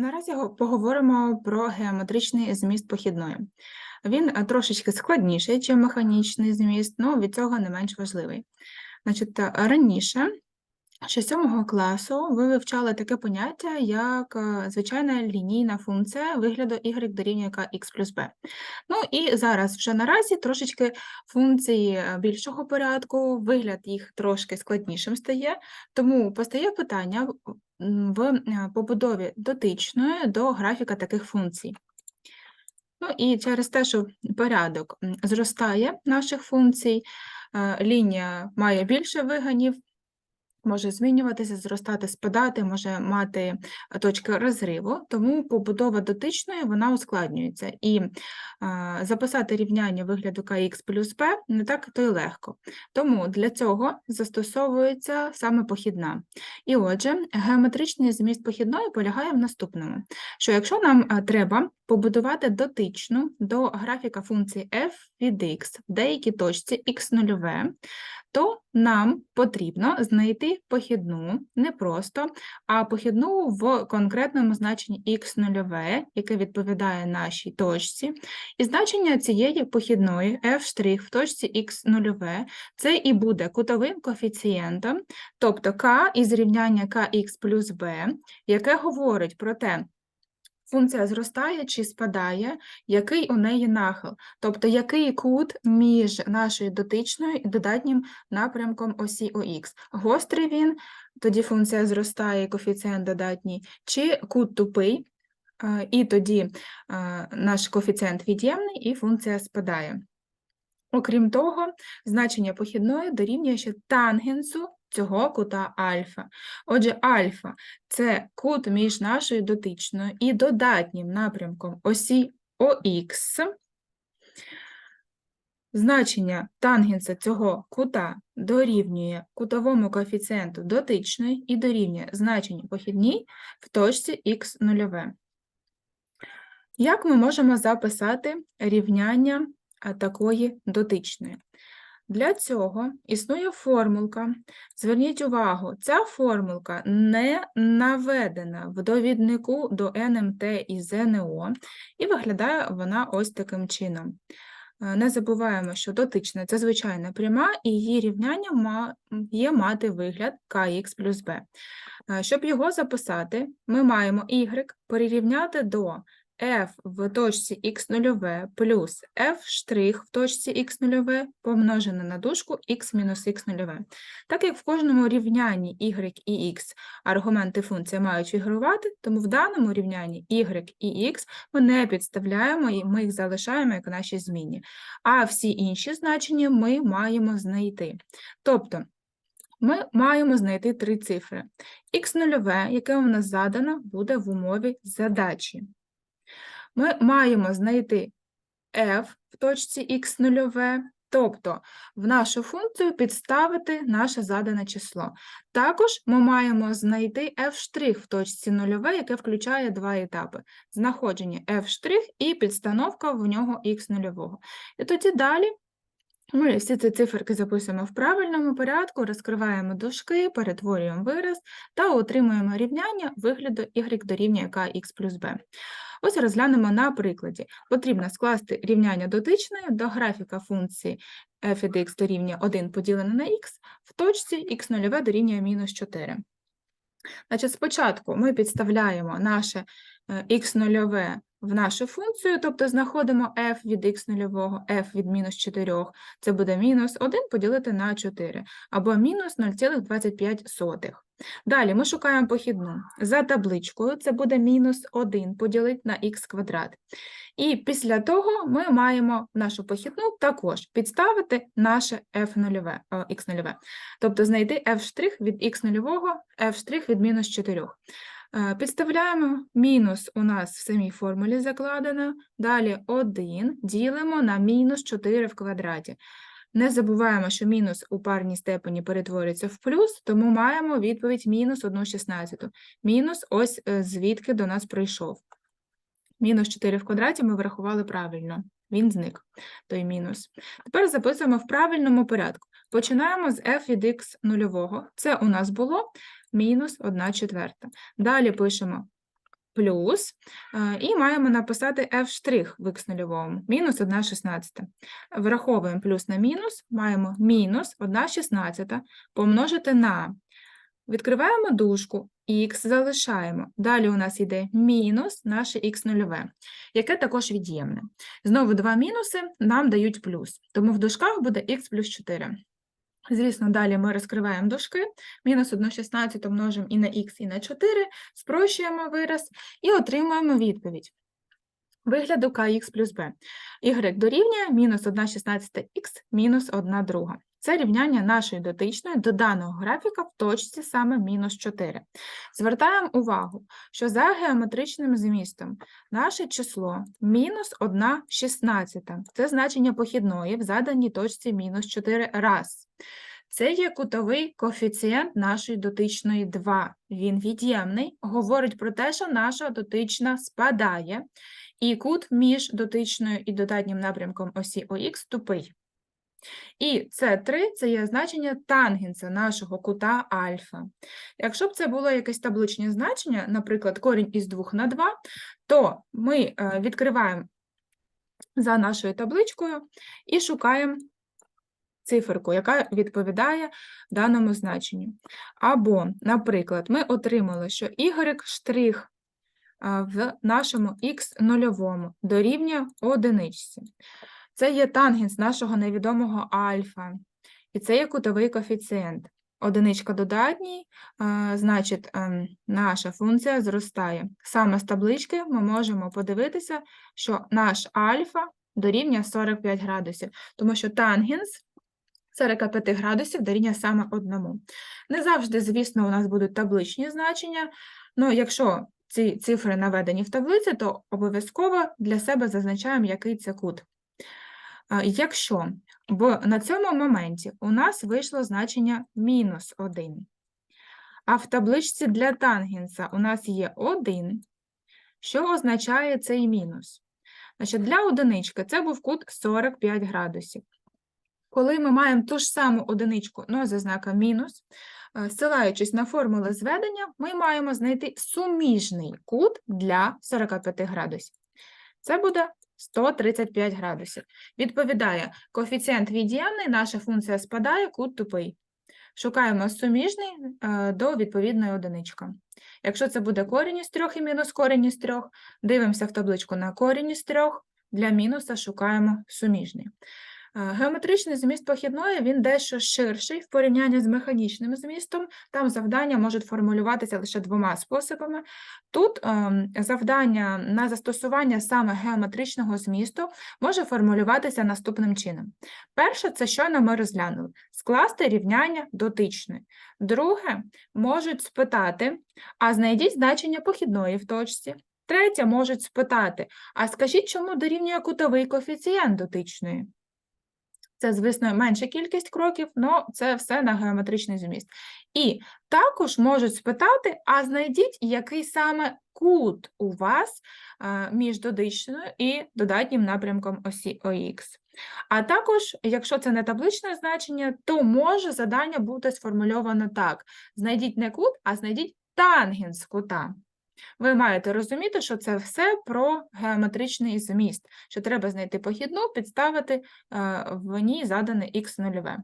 Наразі поговоримо про геометричний зміст похідної. Він е, трошечки складніший, ніж механічний зміст, але від цього не менш важливий. Значить, е, раніше, ще з 7 класу, ви вивчали таке поняття, як е, звичайна лінійна функція вигляду y дорівнює x плюс b. Ну і зараз вже наразі трошечки функції більшого порядку, вигляд їх трошки складнішим стає, тому постає питання в- е, побудові дотичної до графіка таких функцій. Ну і через те, що порядок зростає наших функцій, е, лінія має більше виганів, може змінюватися, зростати, спадати, може мати е, точки розриву, тому побудова дотичної вона ускладнюється. І е, записати рівняння вигляду kx плюс p не так то й легко. Тому для цього застосовується саме похідна. І отже, геометричний зміст похідної полягає в наступному, що якщо нам е, треба побудувати дотичну до графіка функції f від x в деякій точці x0, то нам потрібно знайти похідну не просто, а похідну в конкретному значенні х0, яке відповідає нашій точці. І значення цієї похідної f' в точці х0 це і буде кутовим коефіцієнтом, тобто k із рівняння kx плюс b, яке говорить про те, функція зростає чи спадає, який у неї нахил, тобто який кут між нашою дотичною і додатнім напрямком осі ОХ. Гострий він, тоді функція зростає, коефіцієнт додатній, чи кут тупий, е, і тоді е, наш коефіцієнт від'ємний, і функція спадає. Окрім того, значення похідної дорівнює ще тангенсу цього кута альфа. Отже, альфа – це кут між нашою дотичною і додатнім напрямком осі ОХ. Значення тангенса цього кута дорівнює кутовому коефіцієнту дотичної і дорівнює значенню похідній в точці х0. Як ми можемо записати рівняння такої дотичної? Для цього існує формулка. Зверніть увагу, ця формулка не наведена в довіднику до НМТ і ЗНО, і виглядає вона ось таким чином. Е, Не забуваємо, що дотична це звичайна пряма, і її рівняння ма- є мати вигляд kx плюс b. Е, Щоб його записати, ми маємо y перерівняти до f в точці x0 плюс f' в точці x0 помножене на дужку x мінус x0. Так як в кожному рівнянні y і x аргументи функції мають фігурувати, тому в даному рівнянні y і x ми не підставляємо, і ми їх залишаємо як наші змінні. А всі інші значення ми маємо знайти. Тобто, ми маємо знайти три цифри. Х0, яке у нас задано, буде в умові задачі. Ми маємо знайти f в точці х0, тобто в нашу функцію підставити наше задане число. Також ми маємо знайти f' в точці 0, яке включає два етапи: знаходження f' і підстановка в нього х0. І тоді далі ми всі ці циферки записуємо в правильному порядку, розкриваємо дужки, перетворюємо вираз та отримуємо рівняння вигляду y дорівнює kx плюс b. Ось розглянемо на прикладі. Потрібно скласти рівняння дотичної до графіка функції f від x дорівнює 1 поділене на x в точці x0 дорівнює мінус 4. Значить, спочатку ми підставляємо наше е, x0 в нашу функцію, тобто знаходимо f від x0, f від мінус 4, це буде мінус 1 поділити на 4, або мінус 0,25. Далі ми шукаємо похідну. За табличкою це буде мінус 1 поділити на х квадрат. І після того ми маємо нашу похідну також підставити наше f0, о, x0. Тобто знайти f' від x0, f' від мінус 4. Е, Підставляємо мінус у нас в самій формулі закладено, далі 1 ділимо на мінус 4 в квадраті. Не забуваємо, що мінус у парній степені перетворюється в плюс, тому маємо відповідь мінус 1,16. Мінус ось е, звідки до нас прийшов. Мінус 4 в квадраті ми врахували правильно. Він зник, той мінус. Тепер записуємо в правильному порядку. Починаємо з f від x нульового. Це у нас було мінус 1 четверта. Далі пишемо плюс, і маємо написати f' в х нульовому, мінус 1 шістнадцята. Враховуємо плюс на мінус, маємо мінус 1 шістнадцята помножити на, відкриваємо дужку, х залишаємо. Далі у нас йде мінус наше х нульове, яке також від'ємне. Знову два мінуси нам дають плюс, тому в дужках буде х плюс 4. Звісно, далі ми розкриваємо дужки, мінус 1,16 множимо і на х, і на 4, спрощуємо вираз і отримуємо відповідь. Вигляду kx плюс b. y дорівнює мінус 1,16х мінус 1 друга. Це рівняння нашої дотичної до даного графіка в точці саме мінус 4. Звертаємо увагу, що за геометричним змістом наше число мінус 1 шістнадцята. Це значення похідної в заданій точці мінус 4 раз. Це є кутовий коефіцієнт нашої дотичної 2. Він від'ємний, говорить про те, що наша дотична спадає, і кут між дотичною і додатнім напрямком осі ОХ тупий. І С3 це є значення тангенса нашого кута альфа. Якщо б це було якесь табличне значення, наприклад, корінь із 2 на 2, то ми е, відкриваємо за нашою табличкою і шукаємо циферку, яка відповідає даному значенню. Або, наприклад, ми отримали, що y' штрих в нашому х нульовому дорівнює одиничці. Це є тангенс нашого невідомого альфа, і це є кутовий коефіцієнт. Одиничка додатній, значить, ем, наша функція зростає. Саме з таблички ми можемо подивитися, що наш альфа дорівнює 45 градусів, тому що тангенс 45 градусів дорівнює саме одному. Не завжди, звісно, у нас будуть табличні значення, але якщо ці цифри наведені в таблиці, то обов'язково для себе зазначаємо, який це кут. Якщо бо на цьому моменті у нас вийшло значення мінус 1, а в табличці для тангенса у нас є 1, що означає цей мінус? Значить, Для одинички це був кут 45 градусів. Коли ми маємо ту ж саму одиничку, але за знаком мінус, е, ссилаючись на формули зведення, ми маємо знайти суміжний кут для 45 градусів. Це буде 135 градусів. Відповідає, коефіцієнт від'ємний, наша функція спадає, кут тупий. Шукаємо суміжний е, до відповідної одинички. Якщо це буде корінь із 3 і мінус корінь із 3, дивимося в табличку на корінь із 3, для мінуса шукаємо суміжний. Е, геометричний зміст похідної він дещо ширший в порівнянні з механічним змістом. Там завдання можуть формулюватися лише двома способами. Тут ем, завдання на застосування саме геометричного змісту може формулюватися наступним чином. Перше, це щойно ми розглянули: скласти рівняння дотичне. Друге, можуть спитати, а знайдіть значення похідної в точці. Третє, можуть спитати, а скажіть, чому дорівнює кутовий коефіцієнт дотичної? Це, звісно, менша кількість кроків, але це все на геометричний зміст. І також можуть спитати: а знайдіть, який саме кут у вас між додичною і додатнім напрямком осі ОХ. А також, якщо це не табличне значення, то може задання бути сформульовано так: знайдіть не кут, а знайдіть тангенс кута. Ви маєте розуміти, що це все про геометричний зміст, що треба знайти похідну, підставити е, в ній задане х нульове.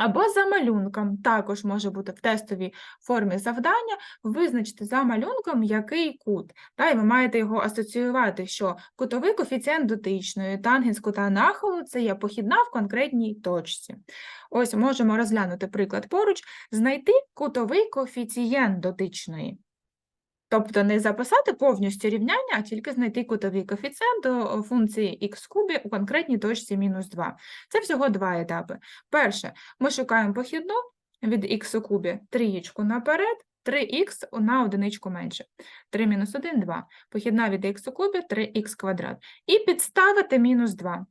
Або за малюнком, також може бути в тестовій формі завдання, визначити за малюнком, який кут. Та, і ви маєте його асоціювати, що кутовий коефіцієнт дотичної, тангенс кута нахилу це є похідна в конкретній точці. Ось можемо розглянути приклад поруч, знайти кутовий коефіцієнт дотичної. Тобто не записати повністю рівняння, а тільки знайти кутовий коефіцієнт до функції х кубі у конкретній точці мінус 2. Це всього два етапи. Перше, ми шукаємо похідну від х у кубі трієчку наперед, 3х на одиничку менше. 3 мінус 1 – 2. Похідна від х у кубі 3х квадрат. І підставити мінус 2.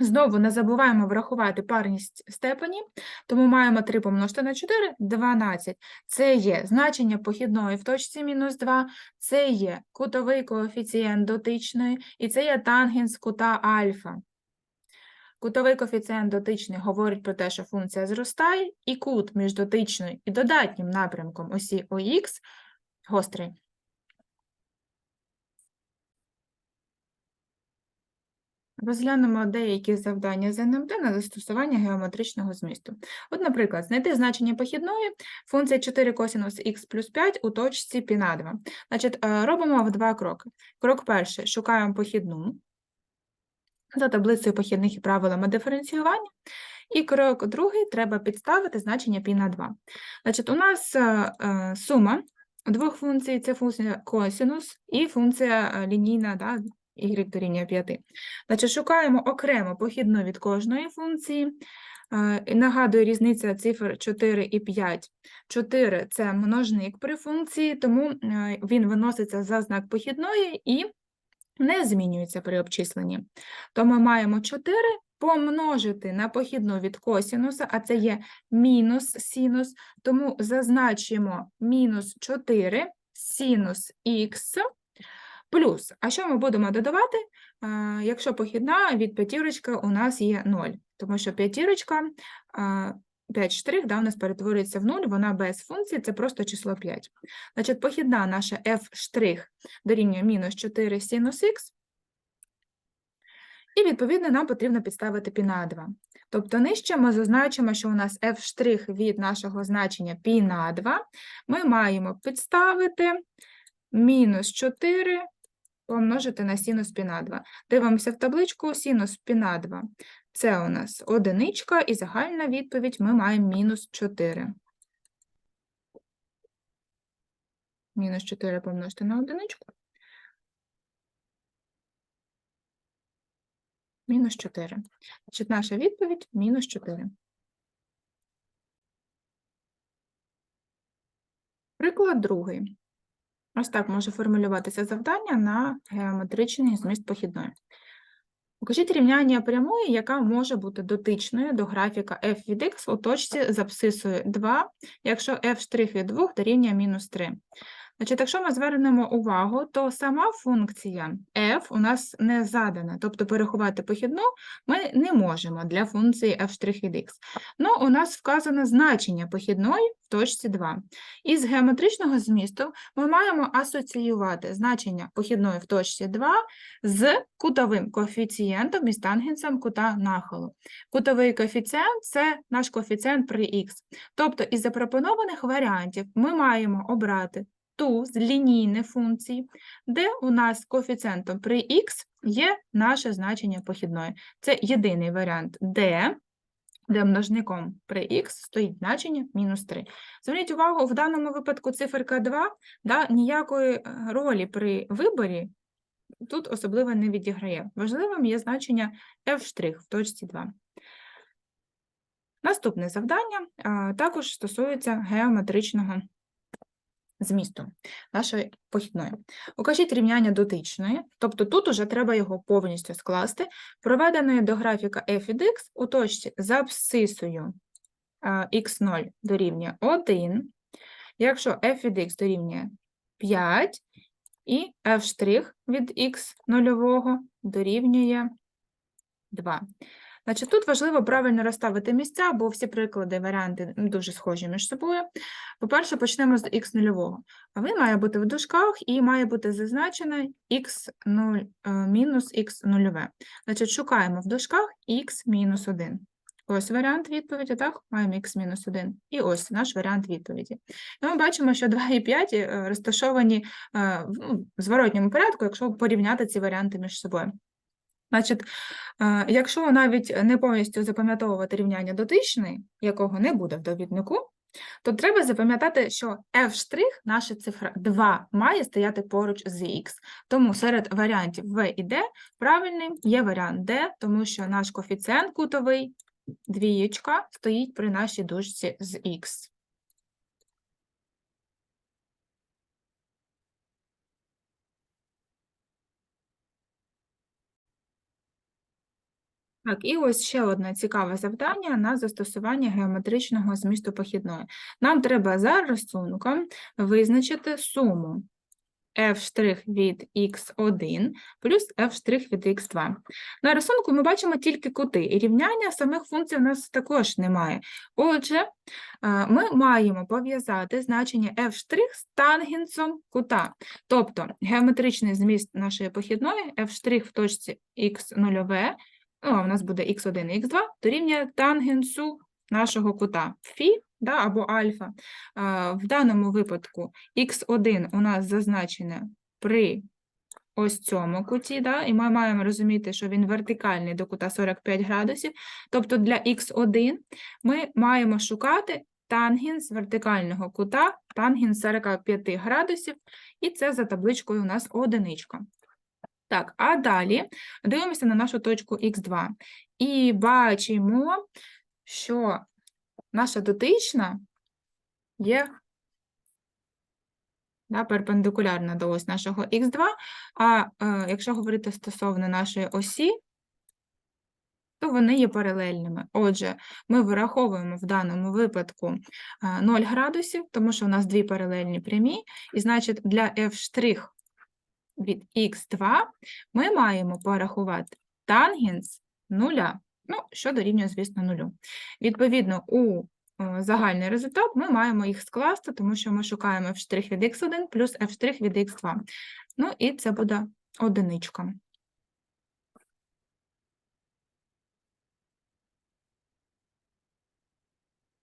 Знову не забуваємо врахувати парність степені, тому маємо 3 помножити на 4 12. Це є значення похідної в точці мінус 2, це є кутовий коефіцієнт дотичної, і це є тангенс кута альфа. Кутовий коефіцієнт дотичний говорить про те, що функція зростає, і кут між дотичною і додатнім напрямком осі ОХ гострий. Розглянемо деякі завдання з НМТ на застосування геометричного змісту. От, наприклад, знайти значення похідної функції 4 косинус х плюс 5 у точці π на 2. Значить, е, робимо в два кроки. Крок перший – шукаємо похідну за таблицею похідних і правилами диференціювання. І крок другий – треба підставити значення π на 2. Значить, у нас е, е, сума двох функцій – це функція косинус і функція лінійна, да, y дорівнює 5. Значить, шукаємо окремо похідну від кожної функції. Е, Нагадую, різниця цифр 4 і 5. 4 – це множник при функції, тому е, він виноситься за знак похідної і не змінюється при обчисленні. То ми маємо 4 помножити на похідну від косінуса, а це є мінус синус, тому зазначимо мінус 4 синус х плюс. А що ми будемо додавати, якщо похідна від п'ятірочки у нас є 0? Тому що п'ятірочка, 5 штрих, да, у нас перетворюється в 0, вона без функції, це просто число 5. Значить, похідна наша f' штрих дорівнює мінус 4 синус х, і, відповідно, нам потрібно підставити π на 2. Тобто нижче ми зазначимо, що у нас f' від нашого значення π на 2, ми маємо підставити мінус 4 помножити на синус π на 2. Дивимося в табличку синус π на 2. Це у нас одиничка, і загальна відповідь ми маємо мінус 4. Мінус 4 помножити на одиничку. Мінус 4. Значить, наша відповідь мінус 4. Приклад другий. Ось так може формулюватися завдання на геометричний зміст похідної. Покажіть рівняння прямої, яка може бути дотичною до графіка f від x у точці з абсцисою 2, якщо f' від 2 дорівнює мінус 3. Значить, якщо ми звернемо увагу, то сама функція f у нас не задана, тобто переховати похідну ми не можемо для функції f' від. Ну, у нас вказано значення похідної в точці 2. Із геометричного змісту ми маємо асоціювати значення похідної в точці 2 з кутовим коефіцієнтом із тангенсом кута нахилу. Кутовий коефіцієнт це наш коефіцієнт при х. Тобто, із запропонованих варіантів ми маємо обрати ту з лінійних функцій, де у нас коефіцієнтом при х є наше значення похідної. Це єдиний варіант, де де множником при х стоїть значення мінус 3. Зверніть увагу, в даному випадку циферка 2 да, ніякої е, ролі при виборі тут особливо не відіграє. Важливим є значення f' в точці 2. Наступне завдання також стосується геометричного змісту нашої похідної. Укажіть рівняння дотичної, тобто тут уже треба його повністю скласти, проведеної до графіка f від x у точці з абсцисою x0 дорівнює 1, якщо f від x дорівнює 5, і f' від x нульового дорівнює 2. Значить, Тут важливо правильно розставити місця, бо всі приклади, варіанти дуже схожі між собою. По-перше, почнемо з х нульового. Він має бути в дужках і має бути зазначено х0 е, мінус х нульове. Значить, шукаємо в дужках х мінус 1. Ось варіант відповіді, так, маємо х-1. І ось наш варіант відповіді. І ми бачимо, що 2 і 5 е, розташовані е, ну, в зворотньому порядку, якщо порівняти ці варіанти між собою. Значить, е, якщо навіть не повністю запам'ятовувати рівняння дотичний, якого не буде в довіднику, то треба запам'ятати, що f', наша цифра 2, має стояти поруч з x. Тому серед варіантів v і d правильним є варіант D, тому що наш коефіцієнт кутовий, двієчка, стоїть при нашій дужці з x. Так, і ось ще одне цікаве завдання на застосування геометричного змісту похідної. Нам треба за рисунком визначити суму f' від x1 плюс f' від x2. На рисунку ми бачимо тільки кути, і рівняння самих функцій у нас також немає. Отже, е, ми маємо пов'язати значення f' з тангенсом кута. Тобто геометричний зміст нашої похідної f' в точці x0, ну, а у нас буде x1 і x2, дорівнює тангенсу нашого кута фі да, або альфа. В даному випадку x1 у нас зазначене при ось цьому куті, да, і ми маємо розуміти, що він вертикальний до кута 45 градусів. Тобто для x1 ми маємо шукати тангенс вертикального кута, тангенс 45 градусів, і це за табличкою у нас одиничка. Так, а далі дивимося на нашу точку х2 і бачимо, що наша дотична є да, перпендикулярна до ось нашого х2, а е, якщо говорити стосовно нашої осі, то вони є паралельними. Отже, ми вираховуємо в даному випадку е, 0 градусів, тому що у нас дві паралельні прямі, і значить для f' від х2 ми маємо порахувати тангенс нуля, ну, що дорівнює, звісно, нулю. Відповідно, у е, загальний результат ми маємо їх скласти, тому що ми шукаємо f' від x1 плюс f' від x2. Ну, і це буде одиничка.